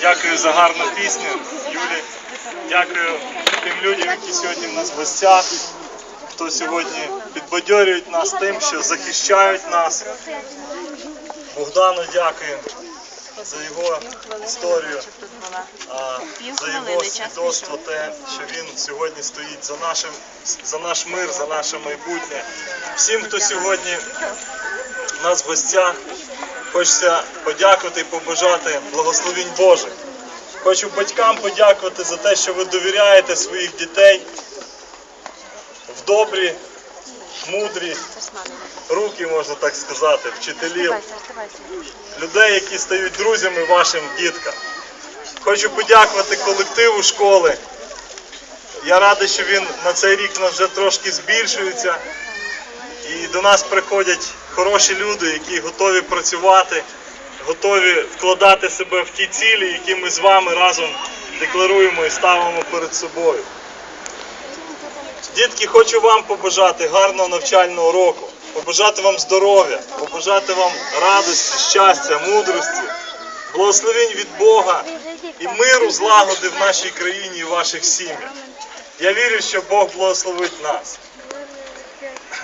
Дякую за гарну пісню, Юлі. Дякую тим людям, які сьогодні в нас в гостях, хто сьогодні підбадьорюють нас тим, що захищають нас. Богдану дякую за його історію, за його свідоцтво, те, що він сьогодні стоїть за нашим, за наш мир, за наше майбутнє. Всім, хто сьогодні у нас в гостях, хочеться подякувати і побажати благословінь Божих. Хочу батькам подякувати за те, що ви довіряєте своїх дітей в добрі, мудрі руки, можна так сказати, вчителів, людей, які стають друзями вашим діткам. Хочу подякувати колективу школи. Я радий, що він на цей рік вже трошки збільшується. І до нас приходять хороші люди, які готові працювати, готові вкладати себе в ті цілі, які ми з вами разом декларуємо і ставимо перед собою. Дітки, хочу вам побажати гарного навчального року, побажати вам здоров'я, побажати вам радості, щастя, мудрості, благословень від Бога і миру, злагоди в нашій країні і ваших сім'ях. Я вірю, що Бог благословить нас.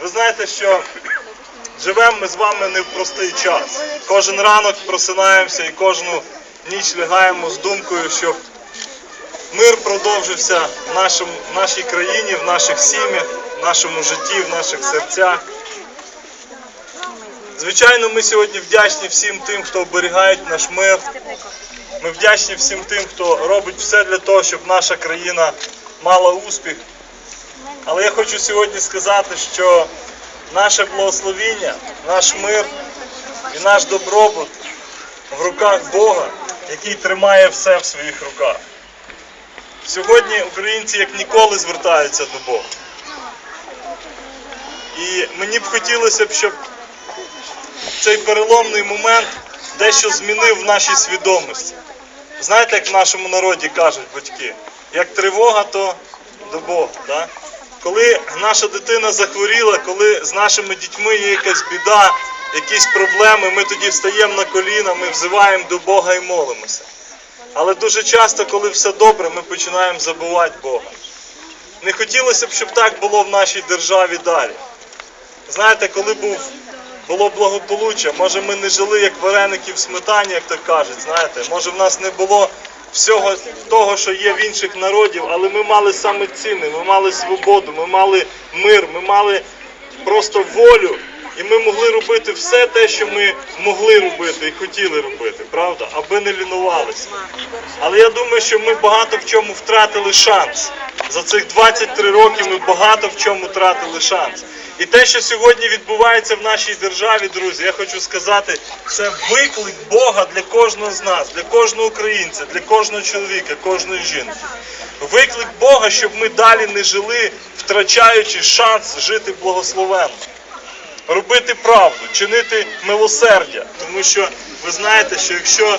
Ви знаєте, що живемо ми з вами не в простий час. Кожен ранок просинаємося і кожну ніч лягаємо з думкою, щоб мир продовжився в, нашому, в нашій країні, в наших сім'ях, в нашому житті, в наших серцях. Звичайно, ми сьогодні вдячні всім тим, хто оберігає наш мир. Ми вдячні всім тим, хто робить все для того, щоб наша країна мала успіх. Але я хочу сьогодні сказати, що наше благословіння, наш мир і наш добробут в руках Бога, який тримає все в своїх руках. Сьогодні українці як ніколи звертаються до Бога. І мені б хотілося б, щоб цей переломний момент дещо змінив в нашій свідомості. Знаєте, як в нашому народі кажуть батьки, як тривога, то до Бога. Да? Коли наша дитина захворіла, коли з нашими дітьми є якась біда, якісь проблеми, ми тоді встаємо на коліна, ми взиваємо до Бога і молимося. Але дуже часто, коли все добре, ми починаємо забувати Бога. Не хотілося б, щоб так було в нашій державі далі. Знаєте, коли був, було благополуччя, може ми не жили як вареники в сметані, як то кажуть, знаєте, може в нас не було всього того, що є в інших народів, але ми мали саме ціни, ми мали свободу, ми мали мир, ми мали просто волю, і ми могли робити все те, що ми могли робити і хотіли робити, правда, аби не лінувалися. Але я думаю, що ми багато в чому втратили шанс. За цих 23 роки ми багато в чому втратили шанс. І те, що сьогодні відбувається в нашій державі, друзі, я хочу сказати, це виклик Бога для кожного з нас, для кожного українця, для кожного чоловіка, кожної жінки. Виклик Бога, щоб ми далі не жили, втрачаючи шанс жити благословенно робити правду, чинити милосердя. Тому що ви знаєте, що якщо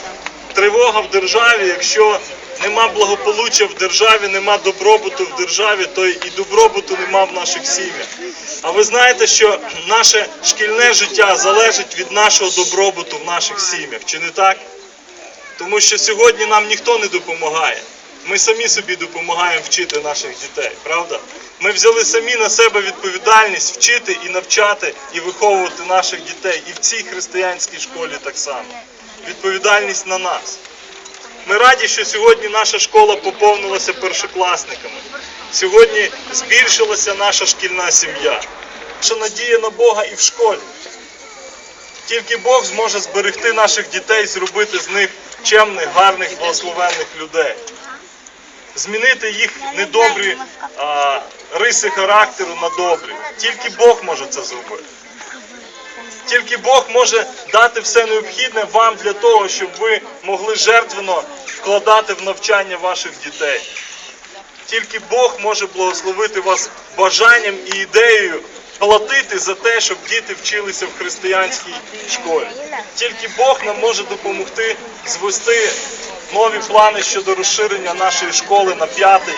тривога в державі, якщо нема благополуччя в державі, нема добробуту в державі, то і добробуту нема в наших сім'ях. А ви знаєте, що наше шкільне життя залежить від нашого добробуту в наших сім'ях, чи не так? Тому що сьогодні нам ніхто не допомагає. Ми самі собі допомагаємо вчити наших дітей, правда? Ми взяли самі на себе відповідальність вчити і навчати і виховувати наших дітей і в цій християнській школі так само. Відповідальність на нас. Ми раді, що сьогодні наша школа поповнилася першокласниками. Сьогодні збільшилася наша шкільна сім'я. Наша надія на Бога і в школі. Тільки Бог зможе зберегти наших дітей, зробити з них чемних, гарних, благословенних людей. Змінити їх недобрі а, риси характеру на добрі. Тільки Бог може це зробити. Тільки Бог може дати все необхідне вам для того, щоб ви могли жертвенно вкладати в навчання ваших дітей. Тільки Бог може благословити вас бажанням і ідеєю платити за те, щоб діти вчилися в християнській школі. Тільки Бог нам може допомогти звести нові плани щодо розширення нашої школи на п'ятий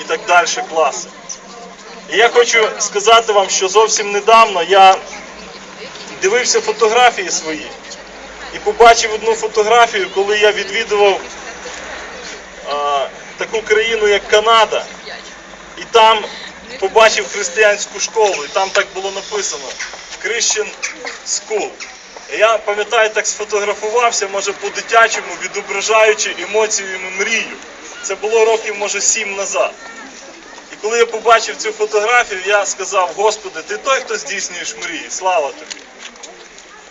і так далі класи. І я хочу сказати вам, що зовсім недавно я дивився фотографії свої. і побачив одну фотографію, коли я відвідував а, таку країну, як Канада, і там побачив християнську школу, і там так було написано Christian School. І я пам'ятаю, так сфотографувався, може по-дитячому, відображаючи емоціями мрію. Це було років, може, сім назад. Коли я побачив цю фотографію, я сказав, Господи, ти той, хто здійснюєш мрії, слава тобі.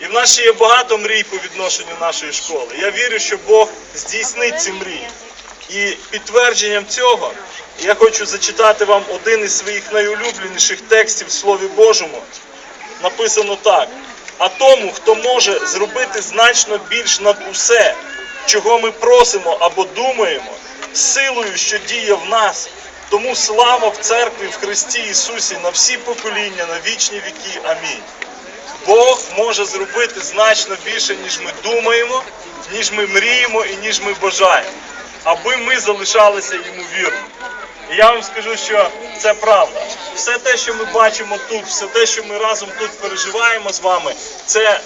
І в нас ще є багато мрій по відношенню нашої школи. Я вірю, що Бог здійснить ці мрії. І підтвердженням цього я хочу зачитати вам один із своїх найулюбленіших текстів в Слові Божому. Написано так: а тому, хто може зробити значно більш над усе, чого ми просимо або думаємо, силою, що діє в нас, тому слава в церкві в Христі Ісусі на всі покоління, на вічні віки. Амінь. Бог може зробити значно більше, ніж ми думаємо, ніж ми мріємо і ніж ми бажаємо, аби ми залишалися йому вірними. І я вам скажу, що це правда. Все те, що ми бачимо тут, все те, що ми разом тут переживаємо з вами, це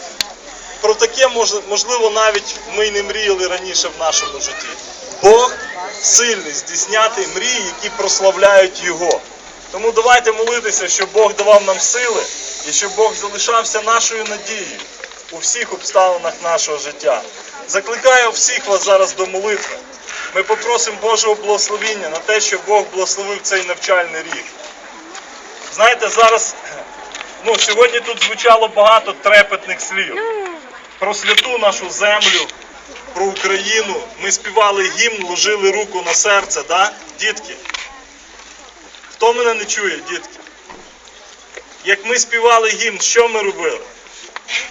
про таке мож- можливо навіть ми й не мріяли раніше в нашому житті. Бог сильний здійсняти мрії, які прославляють Його. Тому давайте молитися, щоб Бог давав нам сили і щоб Бог залишався нашою надією у всіх обставинах нашого життя. Закликаю всіх вас зараз до молитви. Ми попросимо Божого благословіння на те, щоб Бог благословив цей навчальний рік. Знаєте, зараз, ну, сьогодні тут звучало багато трепетних слів про святу нашу землю, про Україну. Ми співали гімн, ложили руку на серце, да? дітки? Хто мене не чує, дітки? Як ми співали гімн, що ми робили?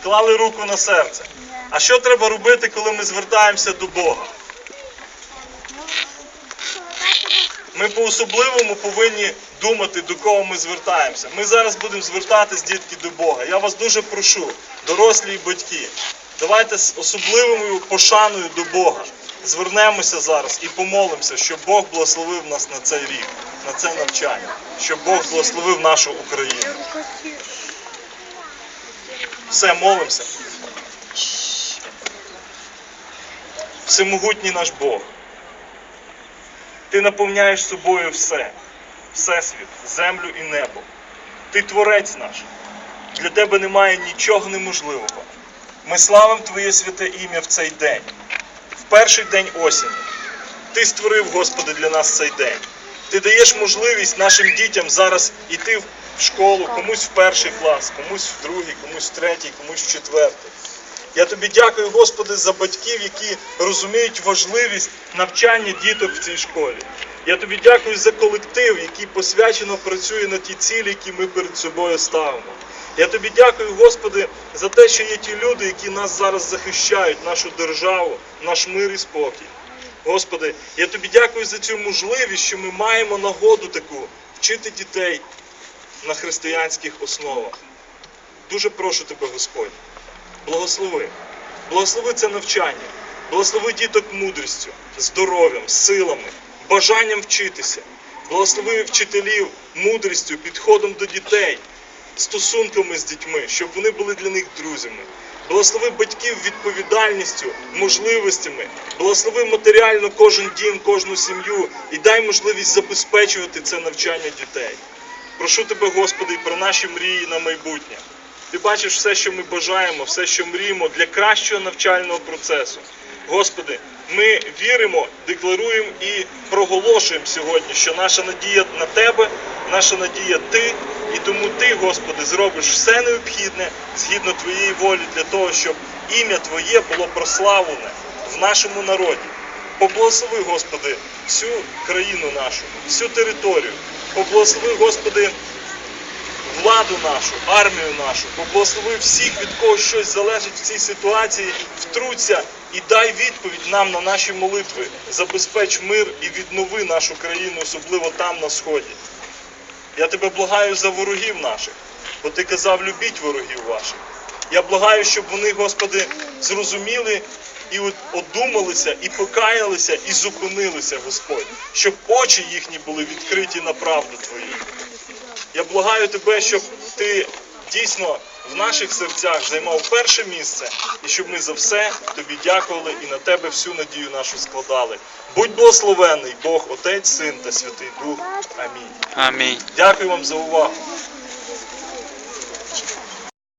Клали руку на серце. А що треба робити, коли ми звертаємося до Бога? Ми по-особливому повинні думати, до кого ми звертаємося. Ми зараз будемо звертатись, дітки, до Бога. Я вас дуже прошу, дорослі і батьки, давайте з особливою пошаною до Бога звернемося зараз і помолимося, щоб Бог благословив нас на цей рік, на це навчання, щоб Бог благословив нашу Україну. Все, молимося. Всемогутній наш Бог. Ти наповняєш собою все, всесвіт, землю і небо. Ти творець наш. Для тебе немає нічого неможливого. Ми славимо Твоє святе ім'я в цей день, в перший день осені. Ти створив, Господи, для нас цей день. Ти даєш можливість нашим дітям зараз іти в школу, комусь в перший клас, комусь в другий, комусь в третій, комусь в четвертий. Я тобі дякую, Господи, за батьків, які розуміють важливість навчання діток в цій школі. Я тобі дякую за колектив, який посвячено працює на ті цілі, які ми перед собою ставимо. Я тобі дякую, Господи, за те, що є ті люди, які нас зараз захищають, нашу державу, наш мир і спокій. Господи, я тобі дякую за цю можливість, що ми маємо нагоду таку вчити дітей на християнських основах. Дуже прошу тебе, Господь благослови. Благослови це навчання, благослови діток мудрістю, здоров'ям, силами, бажанням вчитися. Благослови вчителів мудрістю, підходом до дітей, стосунками з дітьми, щоб вони були для них друзями. Благослови батьків відповідальністю, можливостями, благослови матеріально кожен дім, кожну сім'ю і дай можливість забезпечувати це навчання дітей. Прошу тебе, Господи, про наші мрії на майбутнє. Ти бачиш все, що ми бажаємо, все, що мріємо для кращого навчального процесу. Господи, ми віримо, декларуємо і проголошуємо сьогодні, що наша надія на Тебе, наша надія Ти, і тому Ти, Господи, зробиш все необхідне згідно Твоєї волі для того, щоб ім'я Твоє було прославлене в нашому народі. Поблагослови, Господи, всю країну нашу, всю територію. Поблагослови, Господи, владу нашу, армію нашу, поблагослови всіх, від кого щось залежить в цій ситуації, втруться і дай відповідь нам на наші молитви. Забезпеч мир і віднови нашу країну, особливо там на сході. Я тебе благаю за ворогів наших, бо ти казав, любіть ворогів ваших. Я благаю, щоб вони, Господи, зрозуміли і одумалися, і покаялися, і зупинилися, Господь, щоб очі їхні були відкриті на правду Твою. Я благаю тебе, щоб ти дійсно в наших серцях займав перше місце, і щоб ми за все тобі дякували і на тебе всю надію нашу складали. Будь благословений Бог, Отець, Син та Святий Дух. Амінь. Амінь. Дякую вам за увагу.